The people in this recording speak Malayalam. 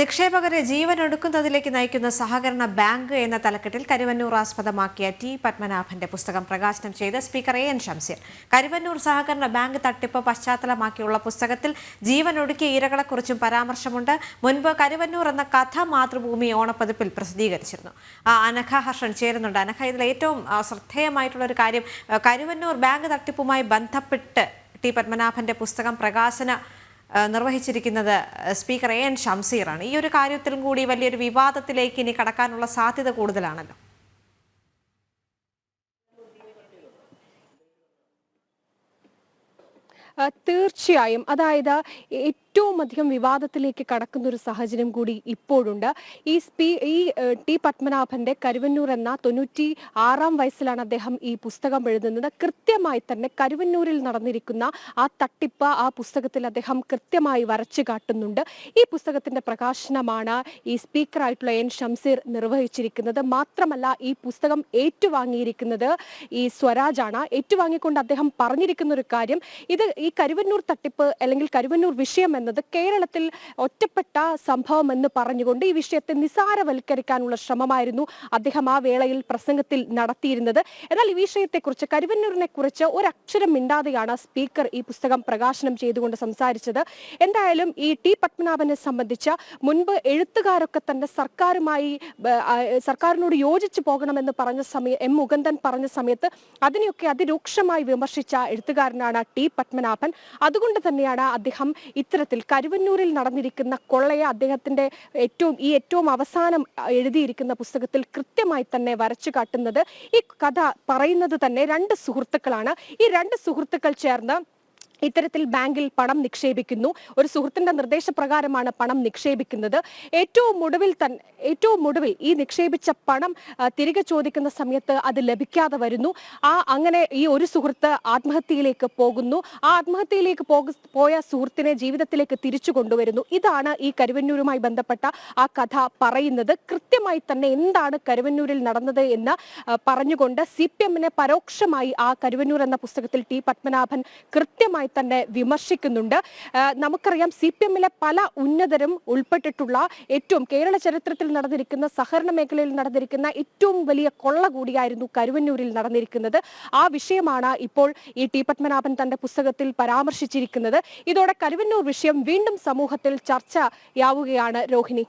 നിക്ഷേപകരെ ജീവൻ ഒടുക്കുന്നതിലേക്ക് നയിക്കുന്ന സഹകരണ ബാങ്ക് എന്ന തലക്കെട്ടിൽ കരുവന്നൂർ ആസ്പദമാക്കിയ ടി പത്മനാഭന്റെ പുസ്തകം പ്രകാശനം ചെയ്ത് speaker A N Shamseer Karuvannur സഹകരണ ബാങ്ക് തട്ടിപ്പ് പശ്ചാത്തലമാക്കിയുള്ള പുസ്തകത്തിൽ ജീവൻ ഒടുക്കിയ ഇരകളെക്കുറിച്ചും പരാമർശമുണ്ട്. മുൻപ് കരുവന്നൂർ എന്ന കഥ മാതൃഭൂമി ഓണപ്പതിപ്പിൽ പ്രസിദ്ധീകരിച്ചിരുന്നു. ആ, അനഘ ഹർഷൻ ചേരുന്നുണ്ട്. അനഘ ഇതിൽ ഏറ്റവും ശ്രദ്ധേയമായിട്ടുള്ള ഒരു കാര്യം കരുവന്നൂർ ബാങ്ക് തട്ടിപ്പുമായി ബന്ധപ്പെട്ട് ടി പത്മനാഭന്റെ പുസ്തകം പ്രകാശന നിർവഹിച്ചിരിക്കുന്നത് സ്പീക്കർ എ എൻ ഷംസീറാണ്. ഈ ഒരു കാര്യത്തിലും കൂടി വലിയൊരു വിവാദത്തിലേക്ക് ഇനി കടക്കാനുള്ള സാധ്യത കൂടുതലാണല്ലോ. തീർച്ചയായും. അതായത് ഏറ്റവും അധികം വിവാദത്തിലേക്ക് കടക്കുന്ന ഒരു സാഹചര്യം കൂടി ഇപ്പോഴുണ്ട്. ഈ സ്പീ ഈ ടി പത്മനാഭന്റെ കരുവന്നൂർ എന്ന തൊണ്ണൂറ്റി ആറാം വയസ്സിലാണ് അദ്ദേഹം ഈ പുസ്തകം എഴുതുന്നത്. കൃത്യമായി തന്നെ കരുവന്നൂരിൽ നടന്നിരിക്കുന്ന ആ തട്ടിപ്പ് ആ പുസ്തകത്തിൽ അദ്ദേഹം കൃത്യമായി വരച്ചു കാട്ടുന്നുണ്ട്. ഈ പുസ്തകത്തിന്റെ പ്രകാശനമാണ് ഈ സ്പീക്കറായിട്ടുള്ള എൻ ഷംസീർ നിർവഹിച്ചിരിക്കുന്നത്. മാത്രമല്ല ഈ പുസ്തകം ഏറ്റുവാങ്ങിയിരിക്കുന്നത് ഈ സ്വരാജാണ്. ഏറ്റുവാങ്ങിക്കൊണ്ട് അദ്ദേഹം പറഞ്ഞിരിക്കുന്ന ഒരു കാര്യം ഇത് കരുവന്നൂർ തട്ടിപ്പ് അല്ലെങ്കിൽ കരുവന്നൂർ വിഷയം എന്നത് കേരളത്തിൽ ഒറ്റപ്പെട്ട സംഭവം എന്ന് പറഞ്ഞുകൊണ്ട് ഈ വിഷയത്തെ നിസാരവൽക്കരിക്കാനുള്ള ശ്രമമായിരുന്നു അദ്ദേഹം ആ വേളയിൽ പ്രസംഗത്തിൽ നടത്തിയിരുന്നത്. എന്നാൽ ഈ വിഷയത്തെക്കുറിച്ച് കരുവന്നൂരിനെ കുറിച്ച് ഒരക്ഷരം മിണ്ടാതെയാണ് സ്പീക്കർ ഈ പുസ്തകം പ്രകാശനം ചെയ്തുകൊണ്ട് സംസാരിച്ചത്. എന്തായാലും ഈ ടി പത്മനാഭനെ സംബന്ധിച്ച് മുൻപ് എഴുത്തുകാരൊക്കെ തന്നെ സർക്കാരുമായി സർക്കാരിനോട് യോജിച്ചു പോകണമെന്ന് പറഞ്ഞ സമയം എം മുകുന്ദൻ പറഞ്ഞ സമയത്ത് അതിനെയൊക്കെ അതിരൂക്ഷമായി വിമർശിച്ച എഴുത്തുകാരനാണ് ടി പത്മനാഭൻ. അതുകൊണ്ട് തന്നെയാണ് അദ്ദേഹം ഇത്തരത്തിൽ കരുവന്നൂരിൽ നടന്നിരിക്കുന്ന കൊള്ളയെ അദ്ദേഹത്തിന്റെ ഏറ്റവും ഈ ഏറ്റവും അവസാനം എഴുതിയിരിക്കുന്ന പുസ്തകത്തിൽ കൃത്യമായി തന്നെ വരച്ചു കാട്ടുന്നത്. ഈ കഥ പറയുന്നത് തന്നെ രണ്ട് സുഹൃത്തുക്കളാണ്. ഈ രണ്ട് സുഹൃത്തുക്കൾ ചേർന്ന് ഇത്തരത്തിൽ ബാങ്കിൽ പണം നിക്ഷേപിക്കുന്നു. ഒരു സുഹൃത്തിന്റെ നിർദ്ദേശപ്രകാരമാണ് പണം നിക്ഷേപിക്കുന്നത്. ഏറ്റവും ഒടുവിൽ തന്നെ ഏറ്റവും ഒടുവിൽ ഈ നിക്ഷേപിച്ച പണം തിരികെ ചോദിക്കുന്ന സമയത്ത് അത് ലഭിക്കാതെ വരുന്നു. ആ അങ്ങനെ ഈ ഒരു സുഹൃത്ത് ആത്മഹത്യയിലേക്ക് പോകുന്നു. ആ ആത്മഹത്യയിലേക്ക് പോയ സുഹൃത്തിനെ ജീവിതത്തിലേക്ക് തിരിച്ചു കൊണ്ടുവരുന്നു. ഇതാണ് ഈ കരുവന്നൂരുമായി ബന്ധപ്പെട്ട ആ കഥ പറയുന്നത്. കൃത്യമായി തന്നെ എന്താണ് കരുവന്നൂരിൽ നടന്നത് എന്ന് പറഞ്ഞുകൊണ്ട് സി പരോക്ഷമായി ആ കരുവന്നൂർ എന്ന പുസ്തകത്തിൽ ടി പത്മനാഭൻ കൃത്യമായി തന്നെ വിമർശിക്കുന്നുണ്ട്. നമുക്കറിയാം സി പി എമ്മിലെ പല ഉന്നതരും ഉൾപ്പെട്ടിട്ടുള്ള ഏറ്റവും കേരള ചരിത്രത്തിൽ നടന്നിരിക്കുന്ന സഹകരണ മേഖലയിൽ നടന്നിരിക്കുന്ന ഏറ്റവും വലിയ കൊള്ള കൂടിയായിരുന്നു കരുവന്നൂരിൽ നടന്നിരിക്കുന്നത്. ആ വിഷയമാണ് ഇപ്പോൾ ഈ ടി പത്മനാഭൻ തന്റെ പുസ്തകത്തിൽ പരാമർശിച്ചിരിക്കുന്നത്. ഇതോടെ കരുവന്നൂർ വിഷയം വീണ്ടും സമൂഹത്തിൽ ചർച്ചയാവുകയാണ്. രോഹിണി.